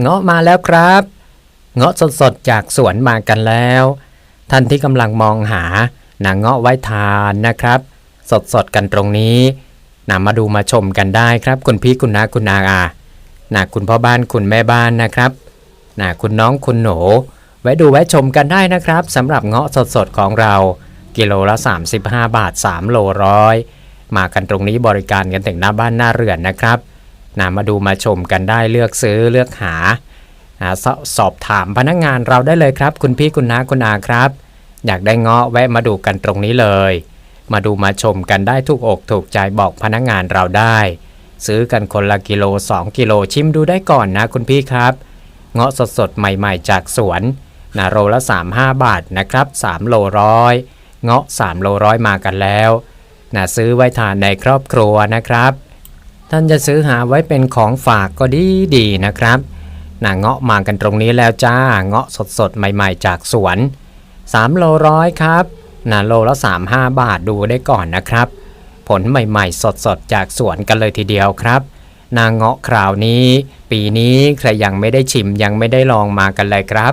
เงาะมาแล้วครับ เงาะสดๆจากสวนมากันแล้ว ท่านที่กำลังมองหาหนังเงาะไว้ทานนะครับ สดๆกันตรงนี้นะมาดูมาชมกันได้ครับ คุณพี่คุณนาคุณนาอานะคุณพ่อบ้านคุณแม่บ้านนะครับนะคุณน้องคุณหนู ไว้ดูไว้ชมกันได้นะครับสำหรับเงาะสดๆของเรา กิโลละ 35 บาท 3 โลร้อยมากันตรงนี้บริการกันถึงหน้าบ้านหน้าเรือนนะครับ นะมาดูมาชมกันได้เลือกซื้อเลือกหานะสสอบถามพนักงานเราได้เลยครับ คุณพี่คุณน้าคุณอาครับ อยากได้เงาะแวะมาดูกันตรงนี้เลย มาดูมาชมกันได้ทุกอกถูกใจบอกพนักงานเราได้ ซื้อกันคนละกิโล 2 กิโลชิมดูได้ก่อนนะคุณพี่ครับ เงาะสดๆใหม่ๆจากสวนนะโลละ 35 บาทนะครับ 3 โลร้อยเงาะ 3 โลร้อยมากันแล้วนะซื้อไว้ทานในครอบครัวนะครับ ท่านจะซื้อหาไว้เป็นของฝากก็ดีดีนะครับน่ะเงาะมากันตรงนี้แล้วจ้า เงาะสดๆใหม่ๆ จากสวน3โลร้อยครับน่ะโลละ35 บาทดูได้ก่อนนะครับ ผลใหม่ๆ สดๆ จากสวนกันเลยทีเดียวครับนางเงาะคราวนี้ ปีนี้ใครยังไม่ได้ชิมยังไม่ได้ลองมากันเลยครับ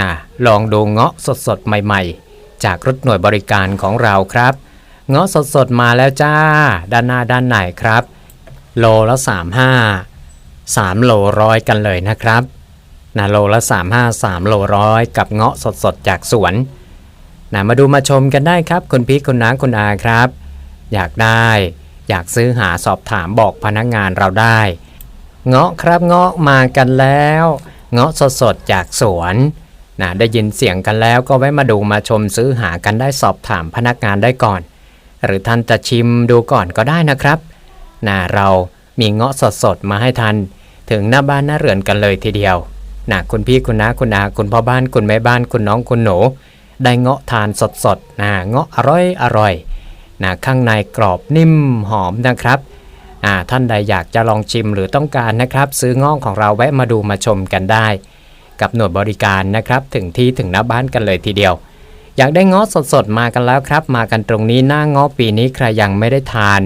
นะลองดูเงาะสดๆใหม่ๆ จากรถหน่วยบริการของเราครับ เงาะสดๆมาแล้วจ้า ด้านหน้าด้านในครับ โลละ 35 3 โลร้อยกันเลยนะครับนะโลละ 35 3 โลร้อยกับเงาะสดๆ จากสวนนะมาดูมาชมกันได้ครับ คุณพี่คุณน้าคุณอาครับ อยากได้อยากซื้อหาสอบถามบอกพนักงานเราได้ เงาะครับเงาะมากันแล้ว เงาะสดๆ จากสวนนะได้ยินเสียงกันแล้วก็แวะมาดูมาชมซื้อหากันได้สอบถามพนักงานได้ก่อน หรือท่านจะชิมดูก่อนก็ได้นะครับ นะเรามีเงาะสดๆมาให้ทัน ถึงหน้าบ้านหน้าเรือนกันเลยทีเดียวนะคุณพี่คุณน้าคุณอาคุณพ่อบ้านคุณแม่บ้านคุณน้องคุณหนู ได้เงาะทานสดๆนะเงาะอร่อยอร่อยนะข้างในกรอบนิ่มหอมนะครับอ่าท่านใดอยากจะลองชิมหรือต้องการนะครับ ซื้อเงาะของเราแวะมาดูมาชมกันได้ กับหน่วยบริการนะครับ ถึงที่ถึงหน้าบ้านกันเลยทีเดียว อยากได้เงาะสดๆมากันแล้วครับ มากันตรงนี้หน้าเงาะปีนี้ใครยังไม่ได้ทาน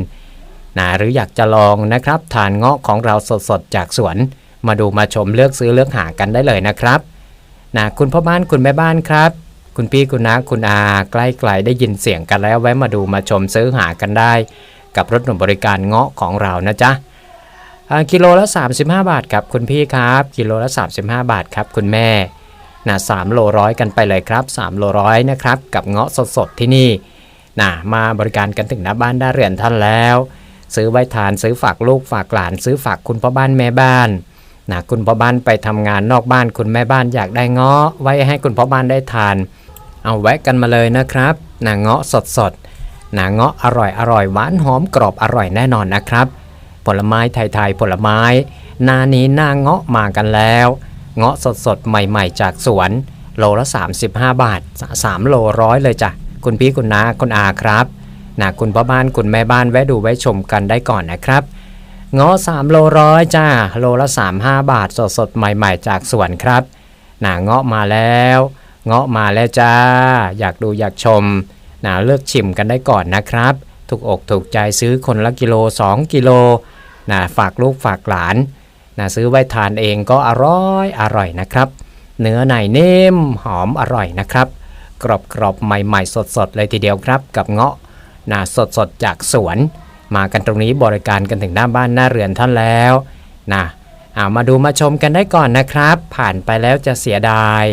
นะหรืออยากจะลองนะครับทานเงาะของเราสดๆจากสวน มาดูมาชมเลือกซื้อเลือกหากันได้เลยนะครับนะคุณพ่อบ้านคุณแม่บ้านครับ คุณพี่คุณน้าคุณอาใกล้ๆได้ยินเสียงกันแล้วแวะมาดูมาชมซื้อหากันได้ กับรถหนุ่มบริการเงาะของเรานะจ๊ะอ่ากิโลละ 35 บาทครับคุณพี่ครับ กิโลละ 35 บาทครับคุณแม่นะ3โลร้อยกันไปเลยครับ3โลร้อยนะครับกับเงาะสดๆที่นี่นะมาบริการกันถึงหน้าบ้านได้เรือนท่านแล้ว ซื้อไว้ทาน ซื้อฝากลูกฝากหลาน ซื้อฝากคุณพ่อบ้านแม่บ้านนะคุณพ่อบ้านไปทำงานนอกบ้านคุณแม่บ้านอยากได้เงาะไว้ให้คุณพ่อบ้านได้ทาน เอาแวะกันมาเลยนะครับนาเงาะสดสดๆนาเงาะอร่อยอร่อยหวานหอมกรอบอร่อยแน่นอนนะครับ ผลไม้ไทยๆผลไม้หนานี้หน้าเงาะมากันแล้ว เงาะสดสดๆใหม่ๆ จากสวนโลละ 35 บาท 3 โลร้อยเลยจ้ะคุณพี่คุณน้าคุณอาครับ นะคุณพ่อบ้านคุณแม่บ้านแวะดูแวะชมกันได้ก่อนนะครับเงาะ3โลร้อยจ้าโลละ35 บาทสดสดใหม่ ๆ จากสวนครับหนาเงาะมาแล้วเงาะมาแล้วจ้า อยากดูอยากชมนะเลือกชิมกันได้ก่อนนะครับ ถูกอกถูกใจซื้อคนละกิโล 2 กิโลนะฝากลูกฝากหลานนะซื้อไว้ทานเองก็อร่อยอร่อยนะครับ เนื้อในนิ่มหอมอร่อยนะครับกรอบกรอบๆใหม่ ๆ สดๆเลยทีเดียวครับ กับเงาะ นะสดๆจากสวน มากันตรงนี้บริการกันถึงหน้าบ้านหน้าเรือนท่านแล้วนะเอามาดูมาชมกันได้ก่อนนะครับ ผ่านไปแล้วจะเสียดาย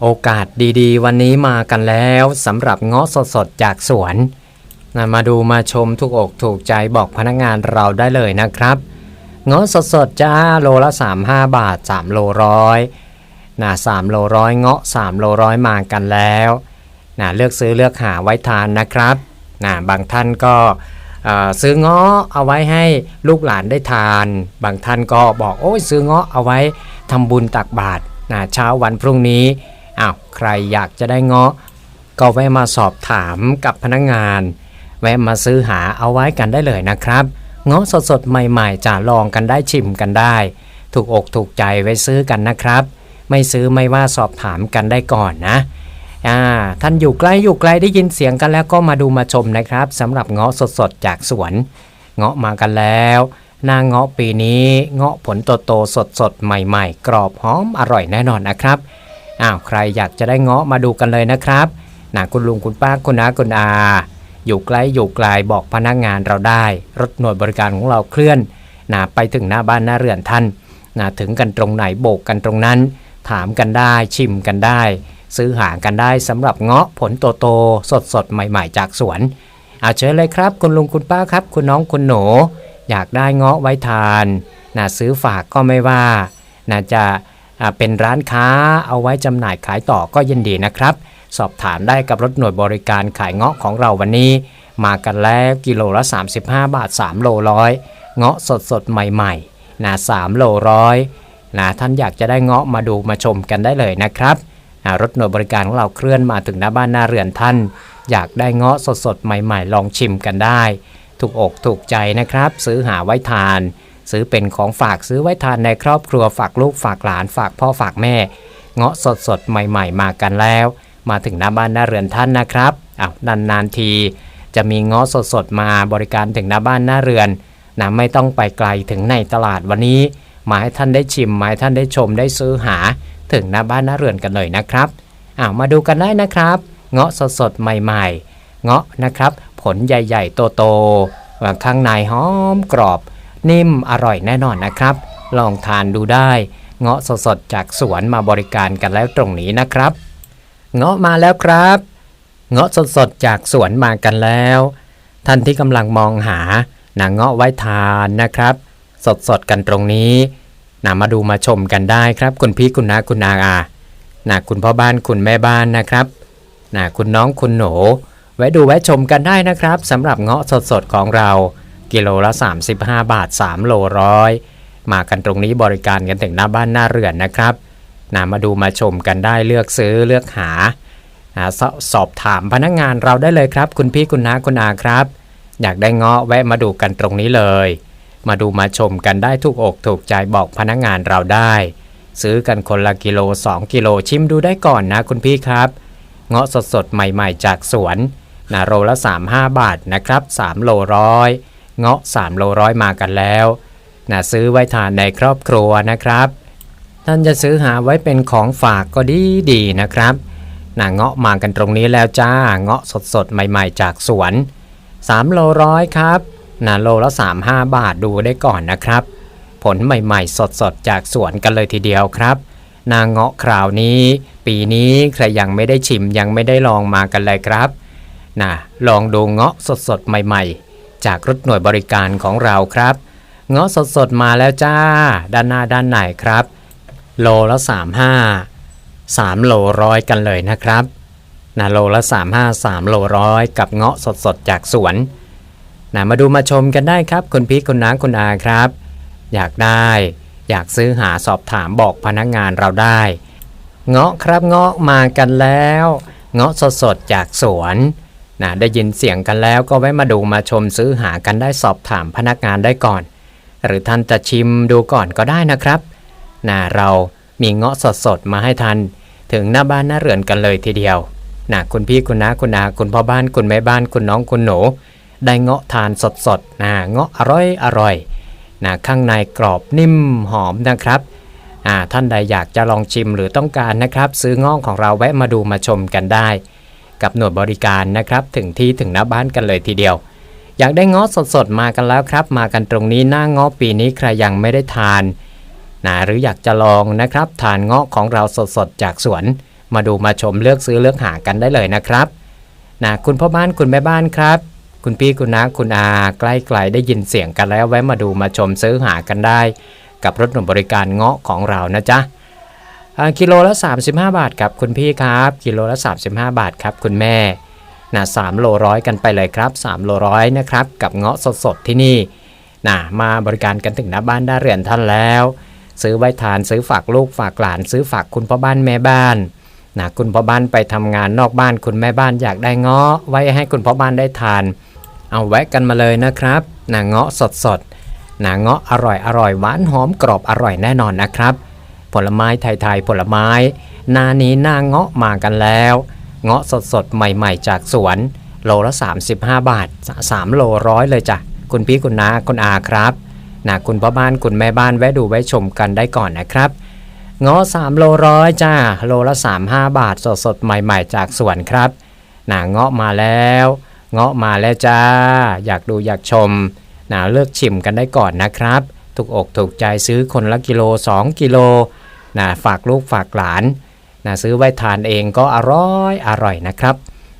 โอกาสดีๆ วันนี้มากันแล้วสำหรับเงาะสดๆจากสวนนะมาดูมาชมทุกอกถูกใจบอกพนักงานเราได้เลยนะครับเงาะสดๆจ้าโลละ 35 บาท 3 โลร้อยนะ3โลร้อยเงาะ 3 โลร้อยมากันแล้วนะเลือกซื้อเลือกหาไว้ทานนะครับ นะบางท่านก็ซื้อเงาะเอาไว้ให้ลูกหลานได้ทาน บางท่านก็บอกโอ้ยซื้อเงาะเอาไว้ทำบุญตักบาตรนะเช้าวันพรุ่งนี้อ้าวใครอยากจะได้เงาะ ก็แวะมาสอบถามกับพนักงาน แวะมาซื้อหาเอาไว้กันได้เลยนะครับ เงาะสดๆใหม่ๆจะลองกันได้ชิมกันได้ ถูกอกถูกใจไว้ซื้อกันนะครับ ไม่ซื้อไม่ว่าสอบถามกันได้ก่อนนะ อ่าท่านอยู่ใกล้อยู่ไกลได้ยินเสียงกันแล้วก็มาดูมาชมนะครับสำหรับเงาะสดๆจากสวน เงาะมากันแล้วหนาเงาะปีนี้เงาะผลโตๆสดๆใหม่ๆ กรอบหอมอร่อยแน่นอนนะครับอ้าวใครอยากจะได้เงาะมาดูกันเลยนะครับนะคุณลุงคุณป้าคุณน้าคุณอา อยู่ใกล้อยู่ไกลบอกพนักงานเราได้ รถหน่วยบริการของเราเคลื่อนนะไปถึงหน้าบ้านหน้าเรือนท่านนะถึงกันตรงไหนโบกกันตรงนั้น ถามกันได้ชิมกันได้ ซื้อหากันได้สำหรับเงาะผลโตๆสดๆใหม่ๆ จากสวนเอาเชิญเลยครับ คุณลุงคุณป้าครับ คุณน้องคุณหนู อยากได้เงาะไว้ทานนะซื้อฝากก็ไม่ว่านะจะเป็นร้านค้าเอาไว้จำหน่ายขายต่อก็ยินดีนะครับ สอบถามได้กับรถหน่วยบริการขายเงาะของเราวันนี้ มากันแล้วกิโลละ 35 บาท 3 โลร้อยเงาะสดสดใหม่ๆนะ3โลร้อยนะท่านอยากจะได้เงาะมาดูมาชมกันได้เลยนะครับ รถหน่วยบริการของเราเคลื่อนมาถึงหน้าบ้านหน้าเรือนท่าน อยากได้เงาะสดๆ ใหม่ๆ ลองชิมกันได้ ถูกอกถูกใจนะครับ ซื้อหาไว้ทาน ซื้อเป็นของฝากซื้อไว้ทานในครอบครัวฝากลูกฝากหลานฝากพ่อฝากแม่ เงาะสดๆ ใหม่ๆ มากันแล้ว มาถึงหน้าบ้านหน้าเรือนท่านนะครับอ้าวนานๆที จะมีเงาะสดๆมาบริการถึงหน้าบ้านหน้าเรือนนะไม่ต้องไปไกลถึงในตลาดวันนี้ มาให้ท่านได้ชิมมาให้ท่านได้ชมได้ซื้อหา ถึงหน้าบ้านหน้าเรือนกันเลยนะครับอ้าวมาดูกันได้นะครับ เงาะสดๆใหม่ๆ เงาะนะครับ ผลใหญ่ ๆ โตๆข้างในหอมกรอบ นิ่มอร่อยแน่นอนนะครับ ลองทานดูได้ เงาะสดๆจากสวนมาบริการกันแล้วตรงนี้นะครับ เงาะมาแล้วครับ เงาะสดๆจากสวนมากันแล้ว ท่านที่กำลังมองหาหนังเงาะไว้ทานนะครับ สดๆกันตรงนี้ นะมาดูมาชมกันได้ครับ คุณพี่คุณนาคุณนาอานะคุณพ่อบ้านคุณแม่บ้านนะครับนะคุณน้องคุณหนูแวะดูแวะชมกันได้นะครับสำหรับเงาะสดๆของเรา กิโลละ 35 บาท 3 โลร้อยมากันตรงนี้บริการกันถึงหน้าบ้านหน้าเรือนนะครับนะมาดูมาชมกันได้เลือกซื้อเลือกหาอ่าสสอบถามพนักงานเราได้เลยครับ คุณพี่คุณน้าคุณอาครับ อยากได้เงาะแวะมาดูกันตรงนี้เลย มาดูมาชมกันได้ทุกอกถูกใจบอกพนักงานเราได้ ซื้อกันคนละกิโล 2 กิโลชิมดูได้ก่อนนะคุณพี่ครับ เงาะสดๆใหม่ๆจากสวนนะโลละ 35 บาทนะครับ 3 โลร้อยเงาะ 3 โลร้อยมากันแล้วนะซื้อไว้ทานในครอบครัวนะครับ ท่านจะซื้อหาไว้เป็นของฝากก็ดีดีนะครับนะเงาะมากันตรงนี้แล้วจ้า เงาะสดๆใหม่ ๆ จากสวน 3 โลร้อยครับ นะโลละ 35 บาทดูได้ก่อนนะครับ ผลใหม่ๆ สดๆ จากสวนกันเลยทีเดียวครับ นางเงาะคราวนี้ ปีนี้ใครยังไม่ได้ชิมยังไม่ได้ลองมากันเลยครับนะลองดูเงาะสดๆ ใหม่ๆ จากรถหน่วยบริการของเราครับ เงาะสดๆ มาแล้วจ้า ด้านหน้าด้านไหนครับ โลละ 35 3 โลร้อยกันเลยนะครับนะโลละ 35 3 โลร้อยกับเงาะสดๆ จากสวน นะมาดูมาชมกันได้ครับคุณพี่คุณน้าคุณอาครับ อยากได้ อยากซื้อหาสอบถามบอกพนักงานเราได้ เงาะครับเงาะมากันแล้ว เงาะสดๆจากสวนนะได้ยินเสียงกันแล้วก็แวะมาดูมาชมซื้อหากันได้สอบถามพนักงานได้ก่อน หรือท่านจะชิมดูก่อนก็ได้นะครับนะเรามีเงาะสดๆมาให้ทัน ถึงหน้าบ้านหน้าเรือนกันเลยทีเดียวนะคุณพี่คุณน้าคุณอาคุณพ่อบ้านคุณแม่บ้านคุณน้องคุณหนู ได้เงาะทานสดๆนะเงาะอร่อยอร่อยนะข้างในกรอบนิ่มหอมนะครับท่านใดอยากจะลองชิมหรือต้องการนะครับ ซื้อเงาะของเราแวะมาดูมาชมกันได้ กับหน่วยบริการนะครับ ถึงที่ถึงหน้าบ้านกันเลยทีเดียว อยากได้เงาะสดๆมากันแล้วครับ มากันตรงนี้หน้าเงาะปีนี้ใครยังไม่ได้ทานนะหรืออยากจะลองนะครับทานเงาะของเราสดๆจากสวน มาดูมาชมเลือกซื้อเลือกหากันได้เลยนะครับนะคุณพ่อบ้านคุณแม่บ้านครับ คุณพี่คุณน้าคุณอาใกล้ๆได้ยินเสียงกันแล้วแวะมาดูมาชมซื้อหากันได้ กับรถหนุ่มบริการเงาะของเรานะจ๊ะอ่ากิโลละ 35 บาทครับคุณพี่ครับ กิโลละ 35 บาทครับคุณแม่นะ3โลร้อยกันไปเลยครับ3โลร้อยนะครับกับเงาะสดๆที่นี่นะมาบริการกันถึงหน้าบ้านได้เรือนท่านแล้ว ซื้อไว้ทานซื้อฝากลูกฝากหลาน ซื้อฝากคุณพ่อบ้านแม่บ้านนะคุณพ่อบ้านไปทำงานนอกบ้านคุณแม่บ้านอยากได้เงาะไว้ให้คุณพ่อบ้านได้ทาน เอาแวะกันมาเลยนะครับนะเงาะสดๆนะเงาะอร่อยอร่อยหวานหอมกรอบอร่อยแน่นอนนะครับ ผลไม้ไทยๆผลไม้นานี้หน้าเงาะมากันแล้ว เงาะสดๆใหม่ๆ จากสวน โลละ 35 บาท 3 โลร้อยเลยจ้ะคุณพี่คุณน้าคุณอาครับนะคุณพ่อบ้านคุณแม่บ้านแวะดูแวะชมกันได้ก่อนนะครับเงาะ3โลร้อยจ้าโลละ 35 บาทสดสดๆใหม่ ๆ จากสวนครับนะเงาะมาแล้ว เงาะมาแล้วจ้า อยากดูอยากชมนะเลือกชิมกันได้ก่อนนะครับ ถูกอกถูกใจซื้อคนละกิโล 2 กิโลนะฝากลูกฝากหลานนะซื้อไว้ทานเองก็อร่อยอร่อยนะครับ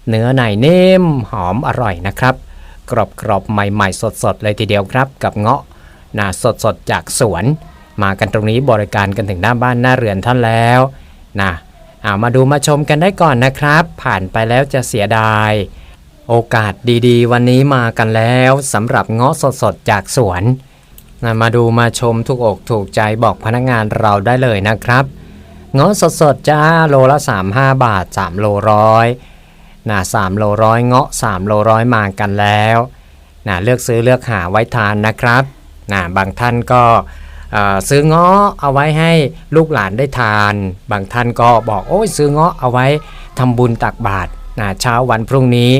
เนื้อในเนิ่มหอมอร่อยนะครับ กรอบกรอบใหม่ๆ สดๆ เลยทีเดียวครับ กับเงาะนะสดๆ จากสวน มากันตรงนี้บริการกันถึงหน้าบ้านหน้าเรือนท่านแล้วนะเอามาดูมาชมกันได้ก่อนนะครับ ผ่านไปแล้วจะเสียดาย โอกาสดีๆ วันนี้มากันแล้วสำหรับเงาะสดๆจากสวนนะมาดูมาชมถูกอกถูกใจบอกพนักงานเราได้เลยนะครับเงาะสดๆจ้าโลละ 35 บาท 3 โลร้อยนะ3โลร้อยเงาะ 3 โลร้อยมากันแล้วนะเลือกซื้อเลือกหาไว้ทานนะครับนะบางท่านก็ซื้อเงาะเอาไว้ให้ลูกหลานได้ทาน บางท่านก็บอกโอ้ยซื้อเงาะเอาไว้ทำบุญตักบาตรนะเช้าวันพรุ่งนี้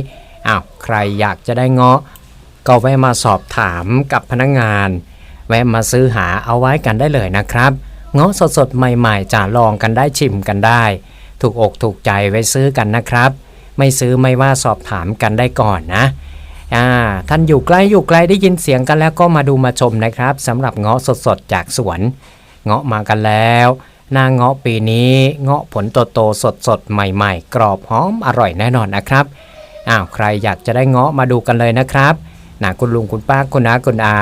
อ้าวใครอยากจะได้เงาะ ก็แวะมาสอบถามกับพนักงาน แวะมาซื้อหาเอาไว้กันได้เลยนะครับ เงาะสดๆ ใหม่ๆจะลองกันได้ชิมกันได้ ถูกอกถูกใจไว้ซื้อกันนะครับ ไม่ซื้อไม่ว่าสอบถามกันได้ก่อนนะอ่าท่านอยู่ใกล้อยู่ไกลได้ยินเสียงกันแล้วก็มาดูมาชมนะครับสำหรับเงาะสดๆจากสวน เงาะมากันแล้วหน้าเงาะปีนี้เงาะผลโตๆสดๆใหม่ ๆ กรอบหอมอร่อยแน่นอนนะครับ อ้าวใครอยากจะได้เงาะมาดูกันเลยนะครับนะคุณลุงคุณป้าคุณน้าคุณอา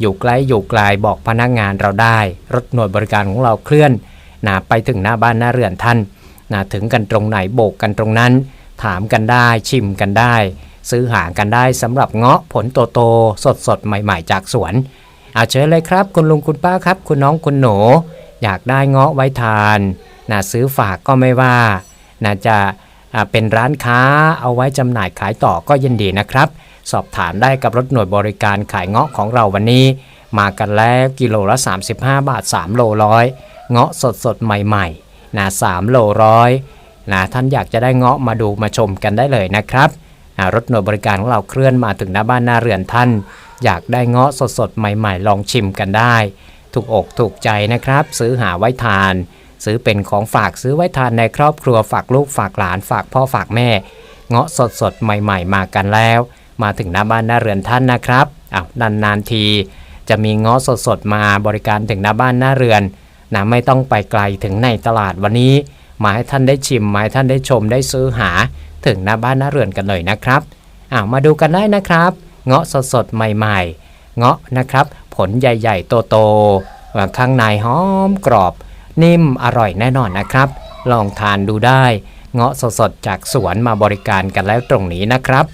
อยู่ใกล้อยู่ไกลบอกพนักงานเราได้ รถหน่วยบริการของเราเคลื่อนนะไปถึงหน้าบ้านหน้าเรือนท่านนะถึงกันตรงไหนโบกกันตรงนั้น ถามกันได้ชิมกันได้ ซื้อหากันได้สำหรับเงาะผลโตๆสดๆใหม่ๆ จากสวนเอาเชิญเลยครับ คุณลุงคุณป้าครับ คุณน้องคุณหนูอยากได้เงาะไว้ทานนะซื้อฝากก็ไม่ว่านะจะ เป็นร้านค้าเอาไว้จำหน่ายขายต่อก็ยินดีนะครับ สอบถามได้กับรถหน่วยบริการขายเงาะของเราวันนี้ มากันแล้วกิโลละ 35 บาท 3 โลร้อยเงาะสดสดใหม่ๆนะ3โลร้อยนะท่านอยากจะได้เงาะมาดูมาชมกันได้เลยนะครับรถหน่วยบริการของเราเคลื่อนมาถึงหน้าบ้านหน้าเรือนท่าน อยากได้เงาะสดสดๆใหม่ๆ ลองชิมกันได้ ถูกอกถูกใจนะครับ ซื้อหาไว้ทาน ซื้อเป็นของฝากซื้อไว้ทานในครอบครัวฝากลูกฝากหลานฝากพ่อฝากแม่ เงาะสดสดใหม่ ๆ มากันแล้ว มาถึงหน้าบ้านหน้าเรือนท่านนะครับอ้าวนานๆที จะมีเงาะสดสดมาบริการถึงหน้าบ้านหน้าเรือนนะไม่ต้องไปไกลถึงในตลาดวันนี้ มาให้ท่านได้ชิมมาให้ท่านได้ชมได้ซื้อหาถึงหน้าบ้านหน้าเรือนกันเลยนะครับอ้าวมาดูกันได้นะครับ เงาะสดสดใหม่ ๆ เงาะนะครับ ผลใหญ่ๆโตๆข้างในหอมกรอบ นิ่มอร่อยแน่นอนนะครับ ลองทานดูได้ เงาะสดๆจากสวนมาบริการกันแล้วตรงนี้นะครับ